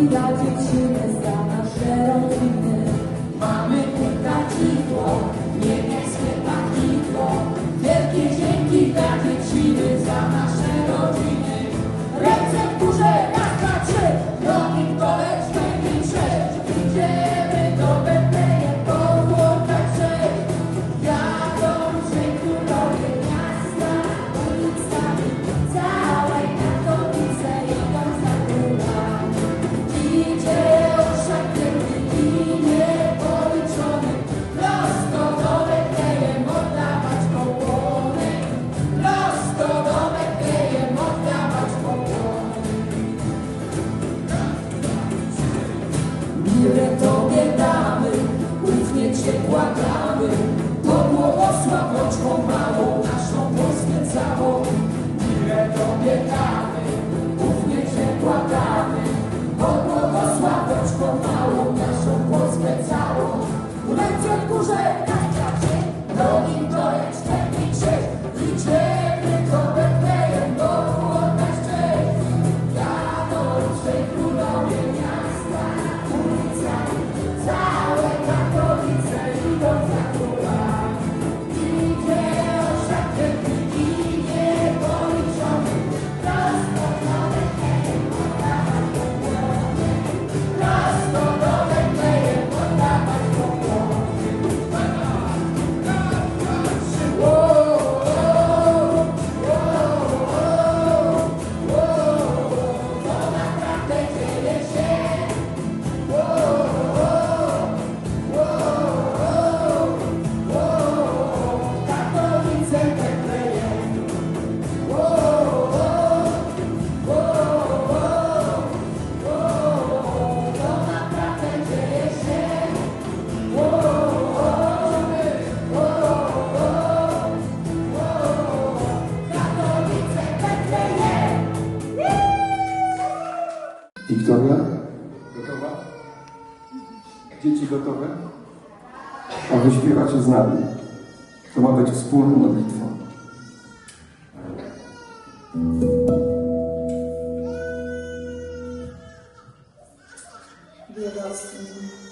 Cidade de się kładamy To błogosław oczką małą Naszą Polskę całą Ile Tobie damy Ufnie się kładamy To małą Naszą Polskę całą Ręce w górze Wiktoria? Gotowa? Dzieci gotowe? A wy śpiewacie z nami. To ma być wspólna modlitwa. Biedostwo.